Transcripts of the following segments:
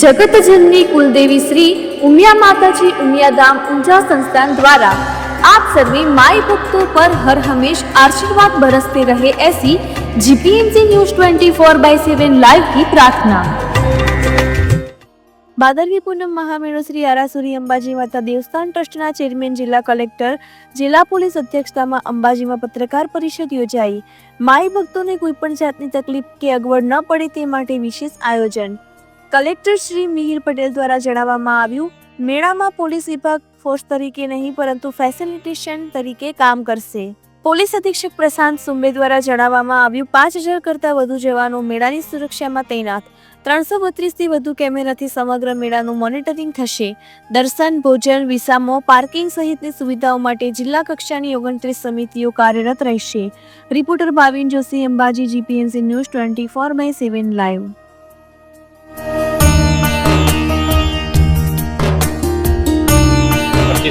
જગતજનની કુલદેવી શ્રી ઉમિયા માતાજી ઉમિયાધામ ઊંઝા સંસ્થાન દ્વારા આપ સર્વે માય ભક્તો પર હર હંમેશ આશીર્વાદ બરસતે રહે એસી GPMC news twenty four by seven live કી પ્રાર્થના. ભાદરવી પૂનમ મહામેળો શ્રી આરાસુરી અંબાજી માતા દેવસ્થાન ટ્રસ્ટના ચેરમેન જિલ્લા કલેક્ટર, જિલ્લા પોલીસ અધ્યક્ષતામાં અંબાજીમાં પત્રકાર પરિષદ યોજાઈ. માઈ ભક્તોને કોઈપણ જાતની તકલીફ કે અગવડ ન પડે તે માટે વિશેષ આયોજન કલેક્ટર શ્રી મિહિર પટેલ દ્વારા જણાવવામાં આવ્યું, મેળામાં પોલીસ વિભાગ ફોર્સ તરીકે નહીં, પરંતુ ફેસિલિટેશન તરીકે કામ કરશે. પોલીસ અધિક્ષક પ્રશાંત સુંબે દ્વારા જણાવવામાં આવ્યું, પાંચ હજાર કરતાં વધુ જવાનો મેળાની સુરક્ષામાં તૈનાત. ત્રણસો બત્રીસથી વધુ કેમેરાથી સમગ્ર મેળાનું મોનિટરિંગ થશે. દર્શન, ભોજન, વિસામો, પાર્કિંગ સહિતની સુવિધાઓ માટે જિલ્લા કક્ષાની ઓગણત્રીસ સમિતિઓ કાર્યરત રહેશે. Reporter Bhavin Joshi, Ambaji, GPNC news twenty four by seven live.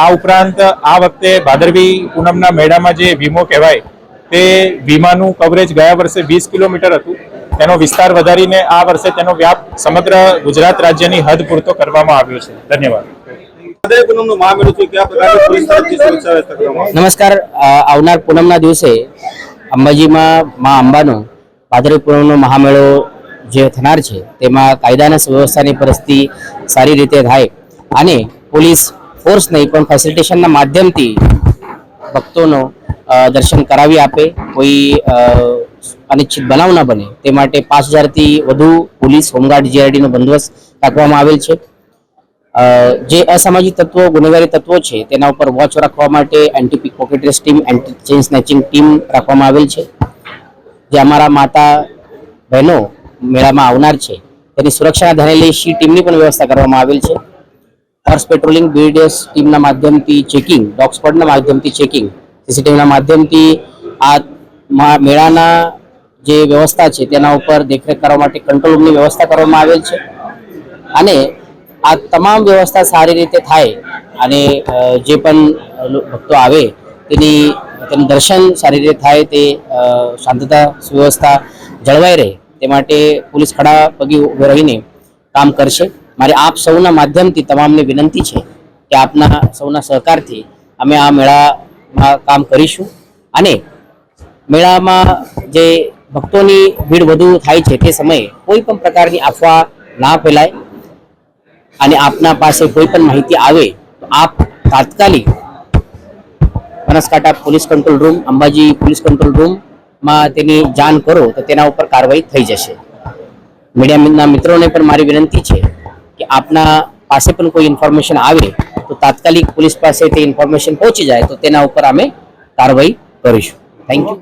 આ ઉપરાંત આ વખતે ભાદરવી પૂનમના મેળામાં જે વીમો કહેવાય તે વીમાનું કવરેજ ગયા વર્ષે વીસ કિલોમીટર હતું. તેનો વિસ્તાર વધારીને આ વર્ષે તેનો વ્યાપ સમગ્ર ગુજરાત રાજ્યની હદ પૂરતો કરવામાં આવ્યો છે. ધન્યવાદ? નમસ્કાર આવનાર પૂનમના દિવસે અંબાજીમાં મા અંબાનો ભાદરવી પૂનમનો મહામેળો જે થનાર છે તેમાં કાયદાના સુવ્યવસ્થાની પરિસ્થિતિ સારી રીતે થાય અને પોલીસ ફોર્સ નહીં પણ ફેસિલિટેશનના માધ્યમથી ભક્તોનો દર્શન કરાવી આપે, કોઈ અનિચ્છિત બનાવ ન બને. તે માટે પાંચ હજારથી વધુ પોલીસ, હોમગાર્ડ જીઆરડીનો બંદોબસ્ત રાખવામાં આવેલ છે. જે અસામાજિક તત્વો, ગુનેગારી તત્વો છે, તેના ઉપર વોચ રાખવા માટે anti pickpocketers team anti chain snatching team રાખવામાં આવેલ છે. જે અમારા માતા, બહેનો મેળામાં આવનાર છે. તેની સુરક્ષાના ધ્યાને લઈ સી ટીમની પણ વ્યવસ્થા કરવામાં આવેલ છે. હોર્સ પેટ્રોલિંગ બીડીએસ ટીમના માધ્યમથી ચેકિંગ ડોગ માધ્યમથી ચેકિંગ સીસીટીવીના માધ્યમથી આ મેળાના જે વ્યવસ્થા છે તેના ઉપર દેખરેખ કરવા માટે કંટ્રોલ રૂમની વ્યવસ્થા કરવામાં આવેલ છે. અને આ તમામ વ્યવસ્થા સારી રીતે થાય અને જે પણ ભક્તો આવે તેની, તેનું દર્શન સારી રીતે થાય તે શાંતતા, સુવ્યવસ્થા જળવાઈ રહે તે માટે પોલીસ ખડા પગી ઊભો રહીને કામ કરશે. મારે આપ સૌના માધ્યમથી તમામને વિનંતી છે કે આપના સૌના સહકારથી અમે આ મેળામાં કામ કરીશું. અને મેળામાં જે ભક્તોની ભીડ વધુ થાય છે તે સમયે કોઈ પણ પ્રકારની અફવા ના ફેલાય. અને આપના પાસે કોઈ પણ માહિતી આવે તો આપ તાત્કાલિક Banaskantha police control room, Ambaji police control રૂમમાં તેની જાણ કરો તો તેના ઉપર કાર્યવાહી થઈ જશે. મીડિયાના મિત્રોને પણ મારી વિનંતી છે કે આપના પાસે પણ કોઈ ઇન્ફોર્મેશન આવે તો તાત્કાલિક પોલીસ પાસે તે ઇન્ફોર્મેશન પહોંચી જાય, તો તેના ઉપર અમે કાર્યવાહી કરીશું. Thank you